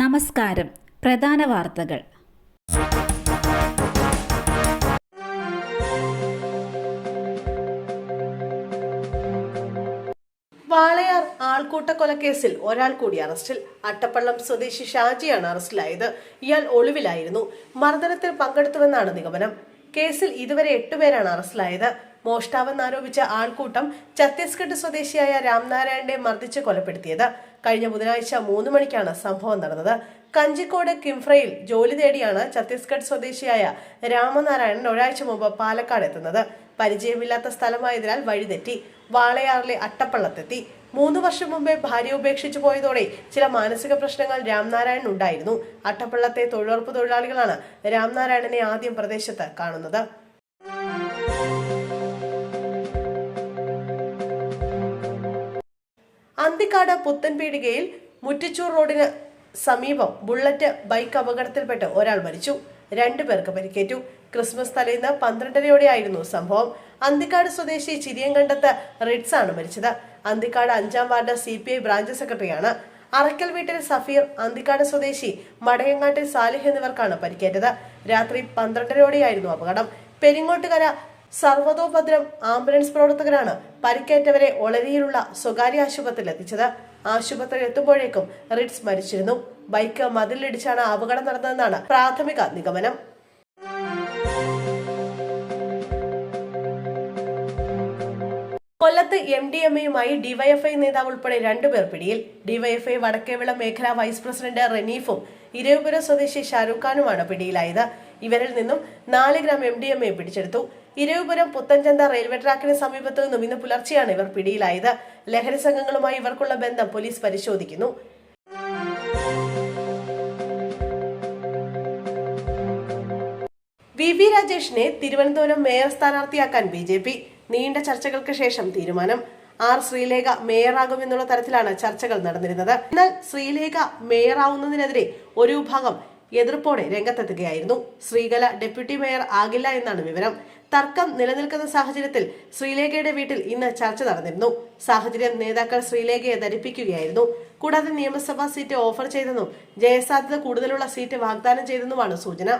നമസ്കാരം. പ്രധാന വാർത്തകൾ. വാളയാർ ആൾക്കൂട്ട കൊലക്കേസിൽ ഒരാൾ കൂടി അറസ്റ്റിൽ. അട്ടപ്പള്ളം സ്വദേശി ഷാജിയാണ് അറസ്റ്റിലായത്. ഇയാൾ ഒളിവിലായിരുന്നു. മർദ്ദനത്തിൽ പങ്കെടുത്തുവെന്നാണ് നിഗമനം. കേസിൽ ഇതുവരെ എട്ടുപേരാണ് അറസ്റ്റിലായത്. മോഷ്ടാവെന്നാരോപിച്ച ആൾക്കൂട്ടം ഛത്തീസ്ഗഡ് സ്വദേശിയായ രാംനാരായണനെ മർദ്ദിച്ച് കൊലപ്പെടുത്തിയത്. കഴിഞ്ഞ ബുധനാഴ്ച മൂന്ന് മണിക്കാണ് സംഭവം നടന്നത്. കഞ്ചിക്കോട് കിംഫ്രയിൽ ജോലി തേടിയാണ് ഛത്തീസ്ഗഡ് സ്വദേശിയായ രാമനാരായണൻ ഒരാഴ്ച മുമ്പ് പാലക്കാട് എത്തുന്നത്. പരിചയമില്ലാത്ത സ്ഥലമായതിനാൽ വഴിതെറ്റി വാളയാറിലെ അട്ടപ്പള്ളത്തെത്തി. മൂന്ന് വർഷം മുമ്പേ ഭാര്യ ഉപേക്ഷിച്ചു പോയതോടെ ചില മാനസിക പ്രശ്നങ്ങൾ രാംനാരായണൻ ഉണ്ടായിരുന്നു. അട്ടപ്പള്ളത്തെ തൊഴിലുറപ്പ് തൊഴിലാളികളാണ് രാംനാരായണനെ ആദ്യം പ്രദേശത്ത് കാണുന്നത്. അന്തിക്കാട് പുത്തൻപീടികയിൽ മുറ്റിച്ചൂർ റോഡിന് സമീപം ബുള്ളറ്റ് ബൈക്ക് അപകടത്തിൽപ്പെട്ട് ഒരാൾ മരിച്ചു. രണ്ടു പേർക്ക് പരിക്കേറ്റു. ക്രിസ്മസ് തലേന്ന് പന്ത്രണ്ടരയോടെയായിരുന്നു സംഭവം. അന്തിക്കാട് സ്വദേശി ചിരിയങ്കണ്ടത്ത് റിഡ്സ് ആണ് മരിച്ചത്. അന്തിക്കാട് അഞ്ചാം ward C P I branch സെക്രട്ടറിയാണ്. അറക്കൽ വീട്ടിൽ സഫീർ അന്തിക്കാട് സ്വദേശി മടയങ്ങാട്ടിൽ സാലിഹ് എന്നിവർക്കാണ് പരിക്കേറ്റത്. രാത്രി പന്ത്രണ്ടരയോടെയായിരുന്നു അപകടം. പെരിങ്ങോട്ടുകര സർവതോഭദ്രം ആംബുലൻസ് പ്രവർത്തകരാണ് പരിക്കേറ്റവരെ ഒളരിയിലുള്ള സ്വകാര്യ ആശുപത്രിയിൽ എത്തിച്ചത്. ആശുപത്രിയിൽ എത്തുമ്പോഴേക്കും റിഡ്സ് മരിച്ചിരുന്നു. ബൈക്ക് മതിലിടിച്ചാണ് അപകടം നടന്നതെന്നാണ് പ്രാഥമിക നിഗമനം. കൊല്ലത്ത് എം ഡി എം എയുമായി ഡിവൈഎഫ്ഐ നേതാവ് ഉൾപ്പെടെ രണ്ടുപേർ പിടിയിൽ. ഡിവൈഎഫ്ഐ വടക്കേവിള മേഖലാ വൈസ് പ്രസിഡന്റ് റനീഫും ഇരവിപുരം സ്വദേശി ഷാരൂഖ് ഖാനുമാണ് പിടിയിലായത്. ഇവരിൽ നിന്നും നാല് gram M D M A പിടിച്ചെടുത്തു. ഇരവിപുരം പുത്തൻചന്ത റെയിൽവേ ട്രാക്കിന് സമീപത്തു നിന്നും ഇന്ന് പുലർച്ചെയാണ് ഇവർ പിടിയിലായത്. ലഹരി സംഘങ്ങളുമായി ഇവർക്കുള്ള ബന്ധം പോലീസ് പരിശോധിക്കുന്നു. വി വി രാജേഷിനെ തിരുവനന്തപുരം മേയർ സ്ഥാനാർത്ഥിയാക്കാൻ ബി ജെ പി. നീണ്ട ചർച്ചകൾക്ക് ശേഷം തീരുമാനം. ആർ ശ്രീലേഖ മേയറാകുമെന്നുള്ള തരത്തിലാണ് ചർച്ചകൾ നടന്നിരുന്നത്. എന്നാൽ ശ്രീലേഖ മേയറാവുന്നതിനെതിരെ ഒരു വിഭാഗം എതിർപ്പോടെ രംഗത്തെത്തുകയായിരുന്നു. ശ്രീകല ഡെപ്യൂട്ടി മേയർ ആകില്ല എന്നാണ് വിവരം. തർക്കം നിലനിൽക്കുന്ന സാഹചര്യത്തിൽ ശ്രീലേഖയുടെ വീട്ടിൽ ഇന്ന് ചർച്ച നടന്നിരുന്നു. സാഹചര്യം നേതാക്കൾ ശ്രീലേഖയെ ധരിപ്പിക്കുകയായിരുന്നു. കൂടാതെ നിയമസഭാ സീറ്റ് ഓഫർ ചെയ്തെന്നും ജയസാധ്യത കൂടുതലുള്ള സീറ്റ് വാഗ്ദാനം ചെയ്തെന്നുമാണ് സൂചന.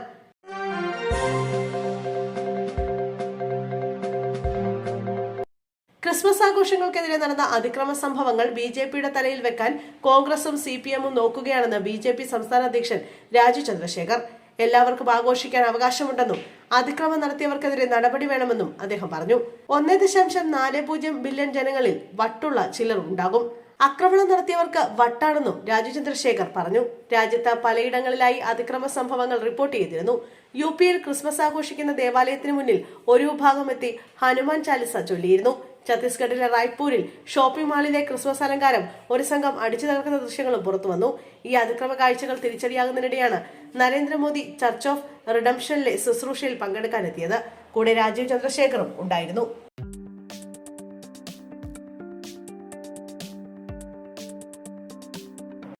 ക്രിസ്മസ് ആഘോഷങ്ങൾക്കെതിരെ നടന്ന അതിക്രമ സംഭവങ്ങൾ ബി ജെ പിയുടെ തലയിൽ വെക്കാൻ കോൺഗ്രസും സി പി എമ്മും നോക്കുകയാണെന്ന് ബി ജെ പി സംസ്ഥാന അധ്യക്ഷൻ രാജു ചന്ദ്രശേഖർ. എല്ലാവർക്കും ആഘോഷിക്കാൻ അവകാശമുണ്ടെന്നും അതിക്രമം നടത്തിയവർക്കെതിരെ നടപടി വേണമെന്നും അദ്ദേഹം പറഞ്ഞു. ഒന്നേ ദശാംശം നാല് പൂജ്യം ബില്യൺ ജനങ്ങളിൽ വട്ടുള്ള ചിലർ ഉണ്ടാകും. ആക്രമണം നടത്തിയവർക്ക് വട്ടാണെന്നും രാജു ചന്ദ്രശേഖർ പറഞ്ഞു. രാജ്യത്ത് പലയിടങ്ങളിലായി അതിക്രമ സംഭവങ്ങൾ റിപ്പോർട്ട് ചെയ്തിരുന്നു. യു പിയിൽ ക്രിസ്മസ് ആഘോഷിക്കുന്ന ദേവാലയത്തിന് മുന്നിൽ ഒരു വിഭാഗം എത്തി ഹനുമാൻ ചാലിസ ചൊല്ലിയിരുന്നു. ഛത്തീസ്ഗഡിലെ റായ്പൂരിൽ ഷോപ്പിംഗ് മാളിലെ ക്രിസ്മസ് അലങ്കാരം ഒരു സംഘം അടിച്ചു തകർക്കുന്ന ദൃശ്യങ്ങളും പുറത്തുവന്നു ഈ അതിക്രമ കാഴ്ചകൾ തിരിച്ചടിയാകുന്നതിനിടെയാണ് നരേന്ദ്രമോദി ചർച്ച് ഓഫ് റിഡംഷനിലെ ശുശ്രൂഷയിൽ പങ്കെടുക്കാനെത്തിയത്. കൂടെ രാജീവ് ചന്ദ്രശേഖറും ഉണ്ടായിരുന്നു.